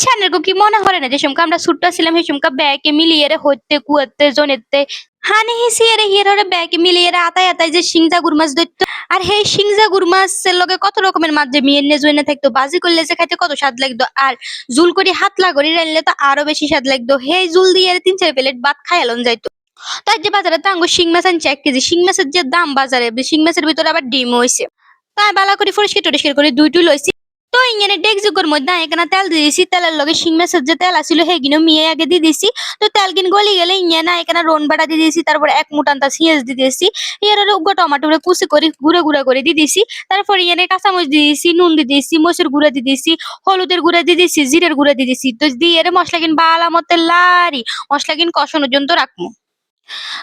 আচ্ছা কি মনে করে না যে সমকা আমরা ছুট্টা ছিলাম, সেই সমকা ব্যাগে মিলিয়ে রে হইতে, কুয়াতে, জনেতে। হানি হিসি এর হিয়ারে ব্যাগে মিলিয়ে রে আতায় আতায় যে সিংজা গুরমাছ দৈত্য। আর সেই সিংজা গুরমাছের লগে কত রকমের মাছ যে মিয়েনে জুয়েনে থাকতো, বাজি করলে যে খাইতে কত স্বাদ লাগতো। আর জুল করে হাত লাগরি রাইলে তো আরও বেশি স্বাদ লাগতো। সেই জুল দিয়ে তিন চার প্লেট ভাত খাইলন যাইতো। তার যে বাজারে তাঙ্গো শিং মাছ আনছে এক কেজি, শিং মাছের যে দাম বাজারে, শিং মাছের ভিতরে আবার ডিম হয়েছে তাই বালা করে পরিষ্কার টরিষ্কার করে দুইটু লইছি। ইঞ্জেনে ডেকজুকর মধ্যে এখানে তেল দিয়ে দিছি তেলের লগে শিং মাছের যে তেল আসিল সেগুলো মেয়ে আগে দিয়ে দিছি। তো তেল কিন গলি গেলে ইঞ্জেনা এখানে রোন বাটা দিয়ে দিয়েছি তারপর এক মুটান্তা সিঁয়াজ দিয়ে দিয়েছি এর উগ্র টমাটোরে কুচি করে গুঁড়ো গুঁড়া করে দিয়ে দিছি। তারপর ইঞ্জেনে কাঁচামরিচ দিয়ে দিয়েছি নুন দিয়ে দিয়েছি মসুর গুঁড়া দিয়ে দিয়েছি হলুদের গুঁড়া দিয়ে দিয়েছি জিরের গুঁড়া দিয়ে দিয়েছি তো দিয়ে মশলা কিন বালা মতে লারি মশলা কিন কষানোর জন্য রাখব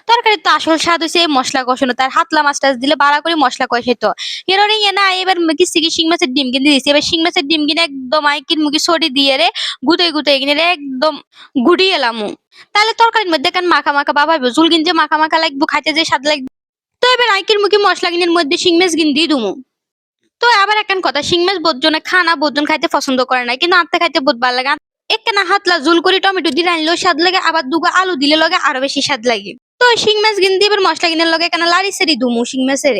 তরকারি তো আসল স্বাদ হয়েছে মশলা কষানো। তার হাতলা মাছ টাছ দিলে বাড়া করে মশলা কষাইত এর ইয়ে না, এবার কি শিং মাছের ডিম কিনে দিয়েছি। এবার শিং মাছের ডিম কিনে একদম আইকিন মুখি সরি দিয়ে রে গুতে গুতে কিনে রে একদম গুড়িয়ে এলাম। তাহলে তরকারির মধ্যে কেন মাখা মাখা বাবা জুল কিনছে মাখা মাখা লাগবো, খাইতে যে স্বাদ লাগবে। তো এবার আইকির মুখি মশলা কিনের মধ্যে শিং মাছ কিন দিয়ে দুমু। তো আবার একখান কথা, শিং মাছ বোধজনে খানা বোধজন খাইতে পছন্দ করে না, কিন্তু আত্মা খাইতে বহুত ভালো লাগে। একখানা হাতলা জুল করে, টমেটো দিয়ে রানলেও স্বাদ লাগে, আবার দুগো আলু দিলে লগে আরও বেশি স্বাদ লাগে। তো শিং মাছ গিন দিবার মশলা গিনের লগে কেন লাড়ি সেরি দুমু শিং মাছের।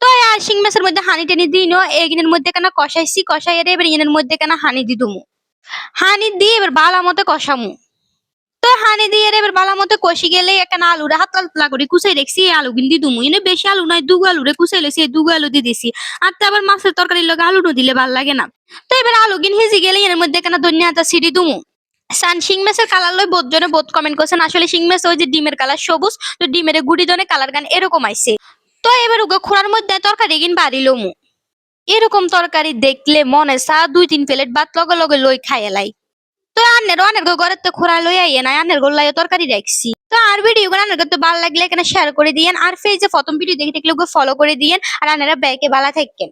তো আর শিং মাছের মধ্যে হানি টানি দিই এগিনের মধ্যে কেন কষাইছি কষাই এর এবার ইনের মধ্যে কেন হানি দি দুমু। হানি দিয়ে এবার বালা মতো কষামু। তো হানি দিয়ে এবার বালা মতো কষি গেলে একটা আলুরে হাত লাতলা করে কুচাই এই আলু কিন দি দুমু। এনে বেশি আলু নয় দুগো আলুরে কুচাই লেছি, এই দুগো আলু দিয়ে দিছি। আর তো আবার মাছের তরকারির লগে আলু দিলে ভালো লাগে না। তো এবার আলু কিন হেজি গেলে এর মধ্যে কেন ধনিয়া আতা সিঁড়ি দুমু। সান, শিং মাছের কালার লই বোধ জনে বোধ কমেন্ট করছেন। আসলে শিং মাছ ওই যে ডিমের কালার সবুজ, তো ডিমের গুড়ি জনে কালার গান এরকম আইছে। তো এবার উগো খোড়ার মধ্যে তরকারি কিন বাড়ি লমু। এরকম তরকারি দেখলে মনে সা দুই তিন প্লেট ভাত লগে লগে লই খাই এলাই তো আনের অনেক ঘরের তো খোরা লই আইয়ে না আনের গোল্লাই তরকারি রাখছি তো আর ভিডিও গুলো আনের তো ভালো লাগলে এখানে শেয়ার করে দিয়েন, আর ফেজে প্রথম ভিডিও দেখে দেখলে ফলো করে দিয়েন, আর আনেরা ব্যাগে বালা থাকেন